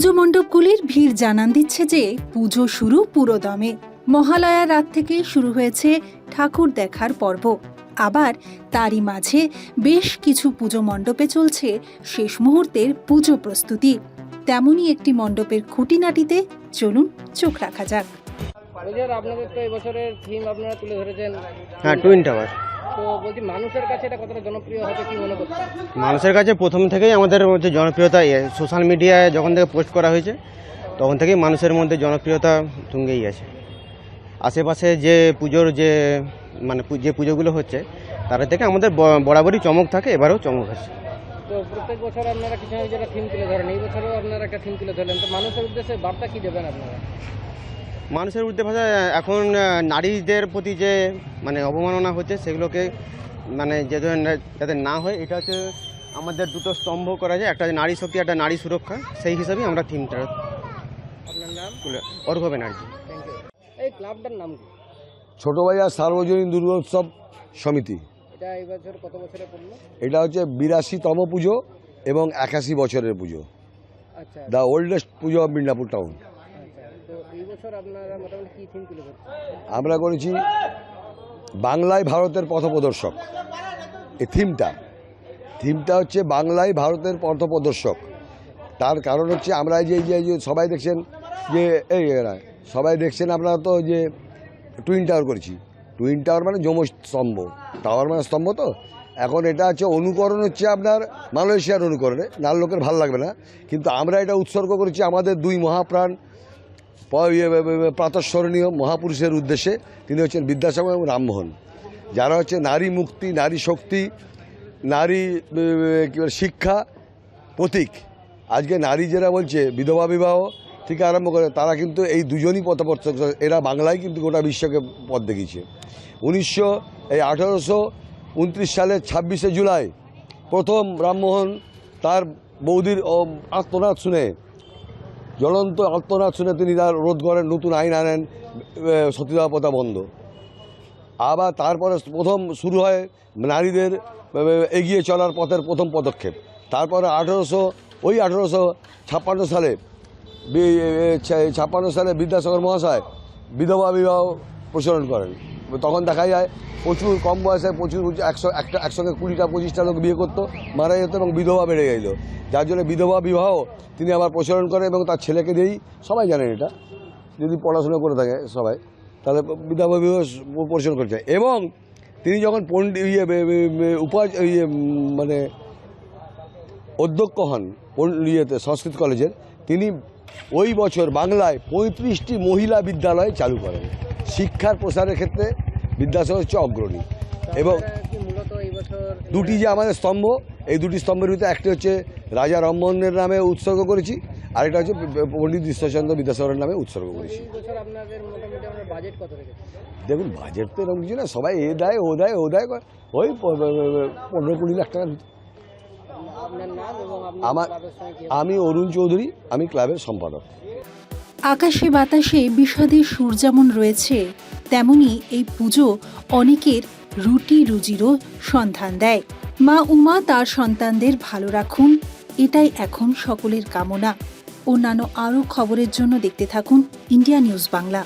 পুজো মণ্ডপগুলির ভিড় জানান দিচ্ছে যে পুজো শুরু পুরোদমে। মহালয়ার রাত থেকে শুরু হয়েছে ঠাকুর দেখার পর্ব। আবার তারই মাঝে বেশ কিছু পুজো মণ্ডপে চলছে শেষ মুহূর্তের পুজো প্রস্তুতি। তেমনই একটি মণ্ডপের খুঁটিনাটিতে চলুন চোখ রাখা যাক। বলছি আপনাদের তো এবছরের থিম আপনারা তুলে ধরেছেন। হ্যাঁ টুইন টাওয়ার তো বলছি মানুষের কাছে এটা কতটা জনপ্রিয় হবে কি মনে করছেন? মানুষের কাছে প্রথম থেকেই আমাদের মধ্যে জনপ্রিয়তা সোশ্যাল মিডিয়ায় যখন থেকে পোস্ট করা হয়েছে তখন থেকেই মানুষের মধ্যে জনপ্রিয়তা তুঙ্গেই আছে। আশেপাশে যে পুজোর যে মানে যে পুজোগুলো হচ্ছে তার থেকে আমাদের বরাবরই চমক থাকে এবারেও চমক আছে। তো প্রত্যেক বছর আপনারা কিছু একটা থিম তুলে ধরেন এই বছরও আপনারা একটা থিম তুলে ধরলেন তো মানুষের উদ্দেশ্যে বার্তা কি দেবেন আপনারা? মানুষের উদ্যোগ ভাষায় এখন নারীদের প্রতি যে মানে অবমাননা হচ্ছে সেগুলোকে মানে যে ধরনের যাতে না হয় এটা হচ্ছে আমাদের দুটো স্তম্ভ করা যায়। একটা হচ্ছে নারী শক্তি একটা নারী সুরক্ষা। সেই হিসাবেই আমরা থিমটা আপনার নাম? তুলে অর্ঘ ব্যানার্জি। এই ক্লাবটার নাম কি? ছোটবাজার সার্বজনীন দুর্গোৎসব সমিতি। এটা এই বছর কত বছরে পড়ল? এটা হচ্ছে বিরাশিতম পুজো এবং একাশি বছরের পুজো। আচ্ছা। The oldest puja of Midnapore town আমরা করেছি বাংলায় ভারতের পথপ্রদর্শক। এই থিমটা থিমটা হচ্ছে বাংলায় ভারতের পথপ্রদর্শক। তার কারণ হচ্ছে আমরা যে যে সবাই দেখছেন যে, এই সবাই দেখছেন আপনারা তো যে টুইন টাওয়ার করেছি। টুইন টাওয়ার মানে যম স্তম্ভ। টাওয়ার মানে স্তম্ভ তো? এখন এটা হচ্ছে অনুকরণ হচ্ছে আপনার মালয়েশিয়ার অনুকরণে। নার লোকের ভালো লাগবে না। কিন্তু আমরা এটা উৎসর্গ করেছি আমাদের দুই মহাপ্রাণ প্রাতঃস্মরণীয় মহাপুরুষের উদ্দেশ্যে তিনি হচ্ছেন বিদ্যাসাগর এবং রামমোহন যারা হচ্ছে নারী মুক্তি নারী শক্তি নারী শিক্ষা প্রতীক। আজকে নারী যারা বলছে বিধবা বিবাহ থেকে আরম্ভ করে তারা কিন্তু এই দুজনই পথপ্রদর্শক। এরা বাংলায় কিন্তু গোটা বিশ্বকে পথ দেখিয়েছে। উনিশশো এই আঠারোশো উনত্রিশ সালের ছাব্বিশে জুলাই প্রথম রামমোহন তার বৌদির ও, আত্মনাদ শুনে জ্বলন্ত আত্মনাদ শুনে তিনি তার রোধ করেন, নতুন আইন আনেন সতীদাহ প্রথা বন্ধ। আবার তারপরে প্রথম শুরু হয় নারীদের এগিয়ে চলার পথের প্রথম পদক্ষেপ। তারপরে আঠেরোশো, ওই আঠেরোশো ছাপ্পান্ন সালে ছাপ্পান্ন সালে বিদ্যাসাগর মহাশয় বিধবা বিবাহ প্রচলন করেন। তখন দেখা যায় প্রচুর কম বয়সে প্রচুর একশো, একটা, একসঙ্গে কুড়িটা, পঁচিশটা লোক বিয়ে করতো, মারা যেত এবং বিধবা বেড়ে গেল। যার জন্য বিধবা বিবাহ তিনি আবার প্রচলন করেন এবং তার ছেলেকে দিয়েই, সবাই জানেন এটা, যদি পড়াশোনা করে থাকে সবাই, তাহলে বিধবা বিবাহ প্রচলন করছে। এবং তিনি যখন পণ্ডিত ইয়ে উপা ইয়ে মানে অধ্যক্ষ হন ইয়েতে, সংস্কৃত কলেজের, তিনি ওই বছর বাংলায় পঁয়ত্রিশটি মহিলা বিদ্যালয় চালু করেন। শিক্ষার প্রসারের ক্ষেত্রে বিদ্যাসাগর হচ্ছে অগ্রণী। এবং দুটি যে আমাদের স্তম্ভ এই দুটি স্তম্ভের ভিতরে একটি হচ্ছে রাজা রামমোহনের নামে উৎসর্গ করেছি আরেকটা হচ্ছে পণ্ডিত ঈশ্বরচন্দ্র বিদ্যাসাগরের নামে উৎসর্গ করেছি। দেখুন বাজেট তো এরকম কিছু না সবাই এ দেয় ও দেয় ও দেয় ওই পনেরো কুড়ি লাখ টাকার আমার আমি অরুণ চৌধুরী আমি ক্লাবের সম্পাদক। আকাশে বাতাসে বিষাদে সুর যেমন রয়েছে, তেমনি এই পুজো অনেকের রুটি রুজিরও সন্ধান দেয়। মা উমা তার সন্তানদের ভালো রাখুন, এটাই এখন সকলের কামনা। অন্যান্য আরও খবরের জন্য দেখতে থাকুন ইন্ডিয়া নিউজ বাংলা।